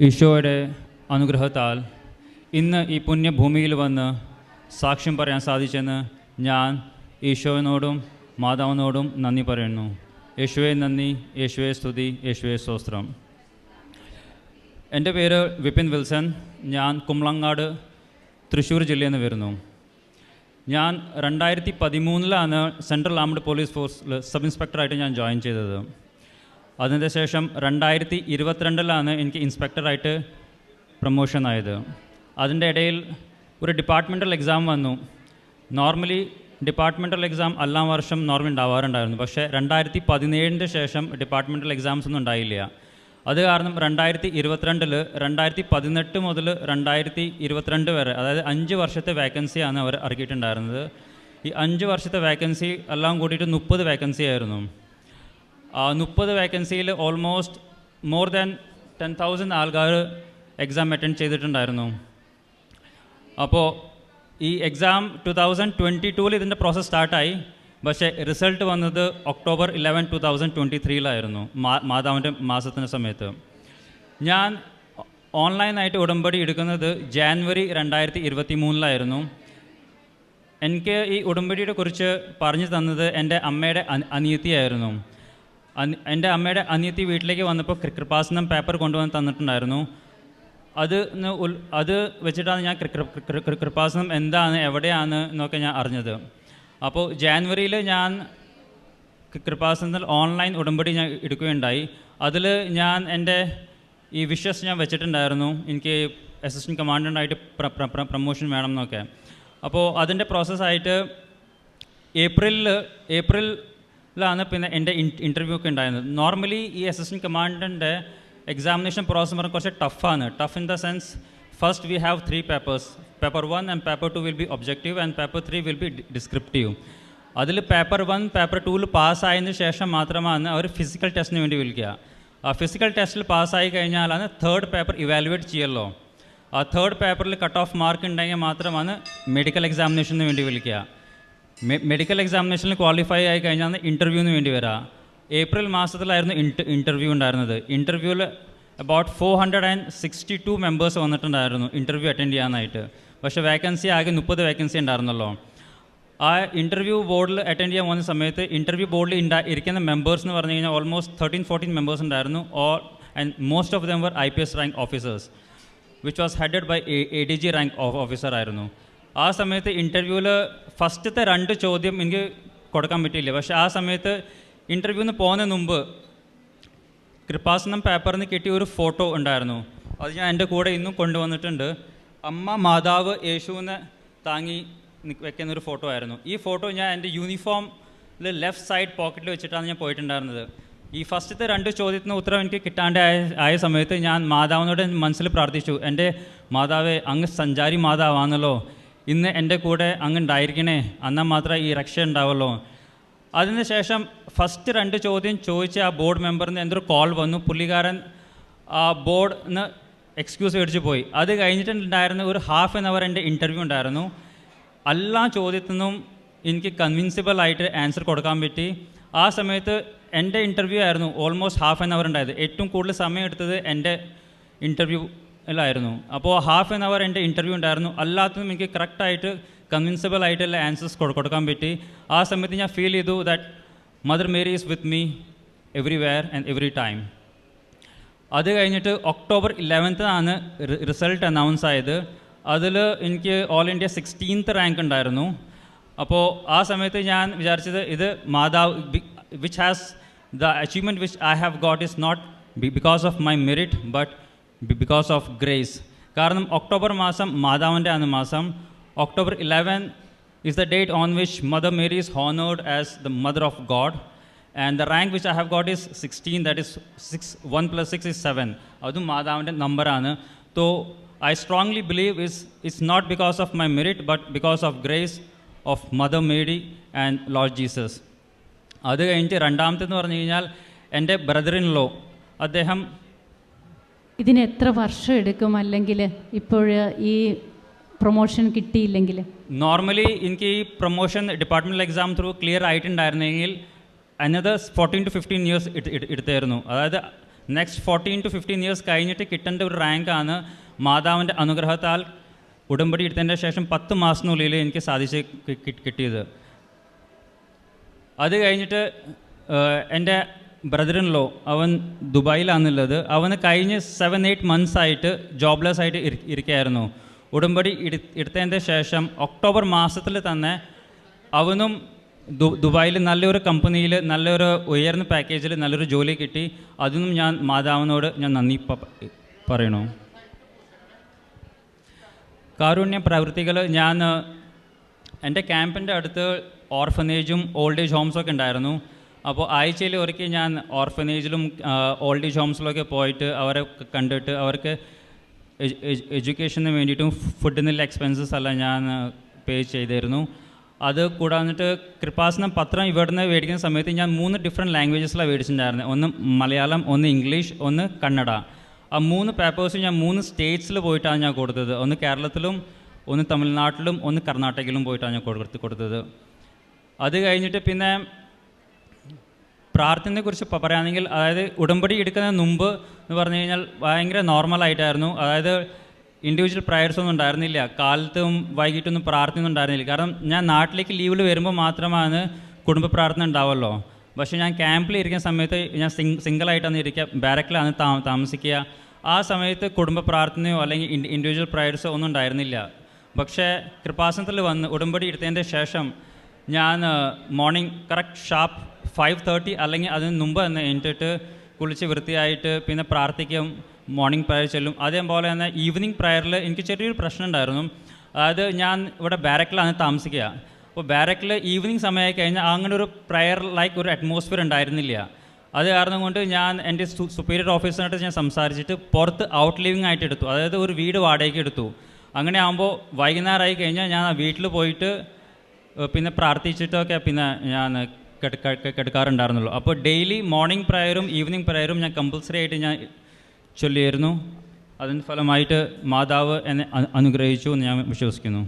ഈശോയുടെ അനുഗ്രഹത്താൽ ഇന്ന് ഈ പുണ്യഭൂമിയിൽ വന്ന് സാക്ഷ്യം പറയാൻ സാധിച്ചെന്ന് ഞാൻ ഈശോവിനോടും മാതാവിനോടും നന്ദി പറയുന്നു. യേശുവെ നന്ദി യേശുവെ സ്തുതി യേശുവെ സ്തോത്രം. എന്റെ പേര് വിപിൻ വിൽസൺ. ഞാൻ കുമ്പളങ്ങാട് തൃശ്ശൂർ ജില്ലയിൽ നിന്ന് വരുന്നു. ഞാൻ രണ്ടായിരത്തി പതിമൂന്നിലാണ് സെൻട്രൽ ആംഡ് പോലീസ് ഫോഴ്സിൽ സബ് ഇൻസ്പെക്ടറായിട്ട് ഞാൻ ജോയിൻ ചെയ്തത്. അതിന്റെ ശേഷം രണ്ടായിരത്തി ഇരുപത്തിരണ്ടിലാണ് എനിക്ക് ഇൻസ്പെക്ടറായിട്ട് പ്രൊമോഷൻ ആയത്. അതിന്റെ ഇടയിൽ ഒരു ഡിപ്പാർട്ട്മെന്റൽ എക്സാം വന്നു. നോർമലി ഡിപ്പാർട്ട്മെന്റൽ എക്സാം എല്ലാ വർഷം നോർമൽ ഉണ്ടാവാറുണ്ടായിരുന്നു. പക്ഷേ രണ്ടായിരത്തി പതിനേഴിന്റെ ശേഷം ഡിപ്പാർട്ട്മെന്റൽ എക്സാംസ് ഒന്നും ഉണ്ടായില്ല. അത് കാരണം രണ്ടായിരത്തി ഇരുപത്തിരണ്ടിൽ രണ്ടായിരത്തി പതിനെട്ട് മുതൽ രണ്ടായിരത്തി ഇരുപത്തിരണ്ട് വരെ അതായത് അഞ്ച് വർഷത്തെ വേക്കൻസിയാണ് അവർ ഇറക്കിയിട്ടുണ്ടായിരുന്നത് ഈ അഞ്ച് വർഷത്തെ വേക്കൻസി എല്ലാം കൂടിയിട്ട് മുപ്പത് വേക്കൻസി ആയിരുന്നു. മുപ്പത് വേക്കൻസിയിൽ almost more than ten thousand ആൾക്കാർ എക്സാം അറ്റൻഡ് ചെയ്തിട്ടുണ്ടായിരുന്നു. അപ്പോൾ ഈ എക്സാം ടു തൗസൻഡ് ട്വന്റി ടൂവിൽ ഇതിന്റെ പ്രോസസ്സ് സ്റ്റാർട്ടായി പക്ഷേ റിസൾട്ട് വന്നത് October eleven two thousand twenty ത്രീയിലായിരുന്നു മാ മാതാവിന്റെ മാസത്തിന്റെ സമയത്ത്. ഞാൻ ഓൺലൈനായിട്ട് ഉടമ്പടി എടുക്കുന്നത് ജാനുവരി രണ്ടായിരത്തി ഇരുപത്തി മൂന്നിലായിരുന്നു എനിക്ക് ഈ ഉടമ്പടിയെ കുറിച്ച് പറഞ്ഞു തന്നത് എന്റെ അമ്മയുടെ അനി- അനിയത്തിയായിരുന്നു. അനി- എന്റെ അമ്മയുടെ അനിയത്തി വീട്ടിലേക്ക് വന്നപ്പോൾ കൃപാസനം പേപ്പർ കൊണ്ടുവന്ന് തന്നിട്ടുണ്ടായിരുന്നു. അത് അത് വെച്ചിട്ടാണ് ഞാൻ കൃപാസനം എന്താണ് എവിടെയാണ് എന്നൊക്കെ ഞാൻ അറിഞ്ഞത്. അപ്പോൾ ജാനുവരിയിൽ ഞാൻ കൃപാസനത്തിൽ ഓൺലൈൻ ഉടമ്പടി ഞാൻ എടുക്കുകയുണ്ടായി. അതിൽ ഞാൻ എന്റെ ഈ വിഷസ് ഞാൻ വെച്ചിട്ടുണ്ടായിരുന്നു. എനിക്ക് അസിസ്റ്റന്റ് കമാൻഡന്റായിട്ട് പ്രമോഷൻ വേണം എന്നൊക്കെ. അപ്പോൾ അതിന്റെ പ്രോസസ്സായിട്ട് ഏപ്രിലിൽ ഏപ്രിലാണ് പിന്നെ എന്റെ ഇന്റർവ്യൂ ഒക്കെ ഉണ്ടായിരുന്നത്. നോർമലി ഈ അസിസ്റ്റന്റ് കമാൻഡന്റെ എക്സാമിനേഷൻ പ്രോസസ് പറഞ്ഞാൽ കുറച്ച് ടഫാണ് tough in the sense first we have three papers paper one and paper two will be objective and paper three will be descriptive അതിൽ പേപ്പർ വൺ പേപ്പർ ടൂവിൽ പാസ്സായതിനു ശേഷം മാത്രമാണ് അവർ ഫിസിക്കൽ ടെസ്റ്റിന് വേണ്ടി വിളിക്കുക. ആ ഫിസിക്കൽ ടെസ്റ്റിൽ പാസ്സായി കഴിഞ്ഞാലാണ് തേർഡ് പേപ്പർ ഇവാലുവേറ്റ് ചെയ്യല്ലോ. ആ തേർഡ് പേപ്പറിൽ കട്ട് ഓഫ് മാർക്ക് ഉണ്ടെങ്കിൽ മാത്രമാണ് മെഡിക്കൽ എക്സാമിനേഷന് വേണ്ടി വിളിക്കുക. മെഡിക്കൽ എക്സാമിനേഷനിൽ ക്വാളിഫൈ ആയി കഴിഞ്ഞാൽ ഇന്റർവ്യൂവിന് വേണ്ടി വരാം. ഏപ്രിൽ മാസത്തിലായിരുന്നു ഇന്റർവ്യൂ ഉണ്ടായിരുന്നത്. ഇന്റർവ്യൂവിൽ about four hundred and sixty two members വന്നിട്ടുണ്ടായിരുന്നു ഇന്റർവ്യൂ അറ്റൻഡ് ചെയ്യാനായിട്ട്. പക്ഷേ വേക്കൻസി ആകെ മുപ്പത് വേക്കൻസി ഉണ്ടായിരുന്നല്ലോ. ആ ഇന്റർവ്യൂ ബോർഡിൽ അറ്റൻഡ് ചെയ്യാൻ പോകുന്ന സമയത്ത് ഇന്റർവ്യൂ ബോർഡിൽ ഉണ്ടാ ഇരിക്കുന്ന മെമ്പേഴ്സ് എന്ന് പറഞ്ഞു കഴിഞ്ഞാൽ ഓൾമോസ്റ്റ് തേർട്ടീൻ ഫോർട്ടീൻ മെമ്പേഴ്സ് ഉണ്ടായിരുന്നു. All and most of them were I P S rank officers which was headed by A D G rank officer ആയിരുന്നു. ആ സമയത്ത് ഇന്റർവ്യൂവിൽ ഫസ്റ്റത്തെ രണ്ട് ചോദ്യം എനിക്ക് കൊടുക്കാൻ പറ്റിയില്ല. പക്ഷേ ആ സമയത്ത് ഇന്റർവ്യൂവിന് പോകുന്നതിന് മുമ്പ് കൃപാസനം പേപ്പറിൽ നിന്ന് കിട്ടിയ ഒരു ഫോട്ടോ ഉണ്ടായിരുന്നു. അത് ഞാൻ എന്റെ കൂടെ ഇന്നും കൊണ്ടുവന്നിട്ടുണ്ട്. അമ്മ മാതാവ് യേശുവിനെ താങ്ങി വെക്കുന്ന ഒരു ഫോട്ടോ ആയിരുന്നു. ഈ ഫോട്ടോ ഞാൻ എന്റെ യൂണിഫോമിൽ ലെഫ്റ്റ് സൈഡ് പോക്കറ്റിൽ വെച്ചിട്ടാണ് ഞാൻ പോയിട്ടുണ്ടായിരുന്നത്. ഈ ഫസ്റ്റത്തെ രണ്ട് ചോദ്യത്തിന് ഉത്തരം എനിക്ക് കിട്ടാണ്ട് ആയ ആയ സമയത്ത് ഞാൻ മാതാവിനോട് മനസ്സിൽ പ്രാർത്ഥിച്ചു. എന്റെ മാതാവേ അങ്ങ് സഞ്ചാരി മാതാവാണല്ലോ. ഇന്ന് എന്റെ കൂടെ അങ്ങ് ഉണ്ടായിരിക്കണേ എന്നാൽ മാത്രമേ ഈ രക്ഷ ഉണ്ടാവുള്ളൂ. അതിനുശേഷം ഫസ്റ്റ് രണ്ട് ചോദ്യം ചോദിച്ച ആ ബോർഡ് മെമ്പറിന് എന്തൊരു കോൾ വന്നു. പുള്ളിക്കാരൻ ആ ബോർഡിന് എക്സ്ക്യൂസ് മേടിച്ച് പോയി. അത് കഴിഞ്ഞിട്ടുണ്ടായിരുന്ന ഒരു ഹാഫ് ആൻ അവർ എന്റെ ഇന്റർവ്യൂ ഉണ്ടായിരുന്നു. എല്ലാ ചോദ്യത്തിനും എനിക്ക് കൺവിൻസിബിൾ ആയിട്ട് ആൻസർ കൊടുക്കാൻ പറ്റി. ആ സമയത്ത് എന്റെ ഇന്റർവ്യൂ ആയിരുന്നു ഓൾമോസ്റ്റ് ഹാഫ് ആൻ അവർ ഉണ്ടായത്. ഏറ്റവും കൂടുതൽ സമയം എടുത്തത് എന്റെ ഇന്റർവ്യൂയിലായിരുന്നു അപ്പോൾ ഹാഫ് ആൻ അവർ എന്റെ ഇന്റർവ്യൂ ഉണ്ടായിരുന്നു. അല്ലാത്തതും എനിക്ക് കറക്റ്റായിട്ട് കൺവിൻസിബിൾ ആയിട്ടുള്ള ആൻസേഴ്സ് കൊടുക്കാൻ പറ്റി. ആ സമയത്ത് ഞാൻ ഫീൽ ചെയ്തു that mother Mary is with me everywhere and every time അത് കഴിഞ്ഞിട്ട് ഒക്ടോബർ ഇലവൻത്തിനാണ് റിസൾട്ട് അനൗൺസ് ആയത്. അതിൽ എനിക്ക് ഓൾ ഇന്ത്യ സിക്സ്റ്റീൻത്ത് റാങ്ക് ഉണ്ടായിരുന്നു. അപ്പോൾ ആ സമയത്ത് ഞാൻ വിചാരിച്ചത് ഇത് മാതാവ് which has the achievement which I have got is not because of my merit but because of grace കാരണം ഒക്ടോബർ മാസം മാതാവിൻ്റെ ആണ് മാസം October eleven is the date on which Mother Mary is honored as the Mother of God. And the rank which I have got is 16, that is 6, 1 plus 6 is 7. അതും മാതാവിൻ്റെ നമ്പറാണ് so I strongly believe is it's not because of my merit but because of grace of mother Mary and lord Jesus അത് കഴിഞ്ഞിട്ട് രണ്ടാമത്തെന്ന് പറഞ്ഞു കഴിഞ്ഞാൽ എൻ്റെ brother in law അദ്ദേഹം ഇതിന് എത്ര വർഷം എടുക്കും? അല്ലെങ്കിൽ ഇപ്പോൾ ഈ പ്രൊമോഷൻ കിട്ടിയില്ലെങ്കിൽ? നോർമലി എനിക്ക് ഈ promotion departmental exam through clear ആയിട്ടുണ്ടായിരുന്നെങ്കിൽ another fourteen to fifteen years എടുത്തായിരുന്നു. അതായത് next fourteen to fifteen years കഴിഞ്ഞിട്ട് കിട്ടേണ്ട ഒരു റാങ്കാണ് മാതാവിന്റെ അനുഗ്രഹത്താൽ ഉടമ്പടി എടുത്തതിന്റെ ശേഷം പത്ത് മാസത്തിനുള്ളിൽ എനിക്ക് സാധിച്ച് കിട്ടിയത്. അത് കഴിഞ്ഞിട്ട് എന്റെ ബ്രദറിൻ ലോ അവൻ ദുബായിലാണുള്ളത് അവന് കഴിഞ്ഞ് സെവൻ എയ്റ്റ് മന്ത്സ് ആയിട്ട് ജോബ്ലെസ് ആയിട്ട് ഇരി- ഇരിക്കുകയായിരുന്നു ഉടമ്പടി എടു എടുത്തതിന്റെ ശേഷം ഒക്ടോബർ മാസത്തിൽ തന്നെ അവനും ദു ദുബായിൽ നല്ലൊരു കമ്പനിയിൽ നല്ലൊരു ഉയർന്ന പാക്കേജിൽ നല്ലൊരു ജോലി കിട്ടി. അതിനും ഞാൻ മാതാവിനോട് ഞാൻ നന്ദി പറയണു. കാരുണ്യ പ്രവൃത്തികൾ ഞാൻ എന്റെ ക്യാമ്പിന്റെ അടുത്ത് ഓർഫനേജും ഓൾഡ് ഏജ് ഹോംസൊക്കെ ഉണ്ടായിരുന്നു. അപ്പോൾ ആഴ്ചയിൽ ഒരിക്കൽ ഞാൻ ഓർഫനേജിലും ഓൾഡ് ഏജ് ഹോംസിലൊക്കെ പോയിട്ട് അവരെ കണ്ടിട്ട് അവർക്ക് എഡ്യൂക്കേഷന് വേണ്ടിയിട്ടും ഫുഡിനുള്ള എക്സ്പെൻസസ് എല്ലാം ഞാൻ പേ ചെയ്തിരുന്നു. അത് കൂടാന്നിട്ട് കൃപാസനം പത്രം ഇവിടുന്ന് മേടിക്കുന്ന സമയത്ത് ഞാൻ മൂന്ന് ഡിഫറെന്റ് ലാംഗ്വേജസിലാണ് മേടിച്ചിട്ടുണ്ടായിരുന്നത് ഒന്ന് മലയാളം ഒന്ന് ഇംഗ്ലീഷ് ഒന്ന് കന്നഡ. ആ മൂന്ന് പേപ്പേഴ്സും ഞാൻ മൂന്ന് സ്റ്റേറ്റ്സിൽ പോയിട്ടാണ് ഞാൻ കൊടുത്തത്. ഒന്ന് കേരളത്തിലും ഒന്ന് തമിഴ്നാട്ടിലും ഒന്ന് കർണാടകയിലും പോയിട്ടാണ് ഞാൻ കൊടുത്ത് കൊടുത്തത്. അത് കഴിഞ്ഞിട്ട് പിന്നെ പ്രാർത്ഥനയെക്കുറിച്ച് ഇപ്പോൾ പറയുകയാണെങ്കിൽ അതായത് ഉടമ്പടി എടുക്കുന്നതിന് മുമ്പ് എന്ന് പറഞ്ഞു കഴിഞ്ഞാൽ ഭയങ്കര നോർമലായിട്ടായിരുന്നു അതായത് ഇൻഡിവിജ്വൽ പ്രയേഴ്സ് ഒന്നും ഉണ്ടായിരുന്നില്ല. കാലത്തും വൈകിട്ടൊന്നും പ്രാർത്ഥനയൊന്നും ഉണ്ടായിരുന്നില്ല. കാരണം ഞാൻ നാട്ടിലേക്ക് ലീവിൽ വരുമ്പോൾ മാത്രമാണ് കുടുംബ പ്രാർത്ഥന ഉണ്ടാവുമല്ലോ പക്ഷേ ഞാൻ ക്യാമ്പിൽ ഇരിക്കുന്ന സമയത്ത് ഞാൻ സിംഗ് സിംഗിളായിട്ടാണ് ഇരിക്കുക. ബാരക്കിലാണ് താ താമസിക്കുക. ആ സമയത്ത് കുടുംബ പ്രാർത്ഥനയോ അല്ലെങ്കിൽ ഇൻഡി ഇൻഡിവിജ്വൽ പ്രയർസോ ഒന്നും ഉണ്ടായിരുന്നില്ല. പക്ഷേ കൃപാസനത്തിൽ വന്ന് ഉടമ്പടി എടുത്തതിന്റെ ശേഷം ഞാൻ morning correct sharp five thirty അല്ലെങ്കിൽ അതിന് മുമ്പ് തന്നെ എണീറ്റിട്ട് കുളിച്ച് വൃത്തിയായിട്ട് പിന്നെ പ്രാർത്ഥിക്കും മോർണിംഗ് പ്രയർ ചെല്ലും. അതേപോലെ തന്നെ ഈവനിങ് പ്രയറിൽ എനിക്ക് ചെറിയൊരു പ്രശ്നം ഉണ്ടായിരുന്നു. അതായത് ഞാൻ ഇവിടെ ബാരക്കിലാണ് താമസിക്കുക. അപ്പോൾ ബാരക്കിൽ ഈവനിങ് സമയമായി കഴിഞ്ഞാൽ അങ്ങനെ ഒരു പ്രയർ ലൈക്ക് ഒരു അറ്റ്മോസ്ഫിയർ ഉണ്ടായിരുന്നില്ല. അത് കാരണം കൊണ്ട് ഞാൻ എന്റെ സുപ്പീരിയർ ഓഫീസറായിട്ട് ഞാൻ സംസാരിച്ചിട്ട് പുറത്ത് ഔട്ട് ലിവിങ് ആയിട്ട് എടുത്തു. അതായത് ഒരു വീട് വാടകയ്ക്ക് എടുത്തു. അങ്ങനെ ആകുമ്പോൾ വൈകുന്നേരമായി കഴിഞ്ഞാൽ ഞാൻ ആ വീട്ടിൽ പോയിട്ട് പിന്നെ പ്രാർത്ഥിച്ചിട്ടൊക്കെ പിന്നെ ഞാൻ കെടുക്കാറുണ്ടായിരുന്നുള്ളൂ. അപ്പോൾ ഡെയിലി മോർണിംഗ് പ്രയറും ഈവനിങ് പ്രയറും ഞാൻ കമ്പൽസറി ആയിട്ട് ഞാൻ ചൊല്ലിയായിരുന്നു അതിന്റെ ഫലമായിട്ട് മാതാവ് എന്നെ അനുഗ്രഹിച്ചു എന്ന് ഞാൻ വിശ്വസിക്കുന്നു.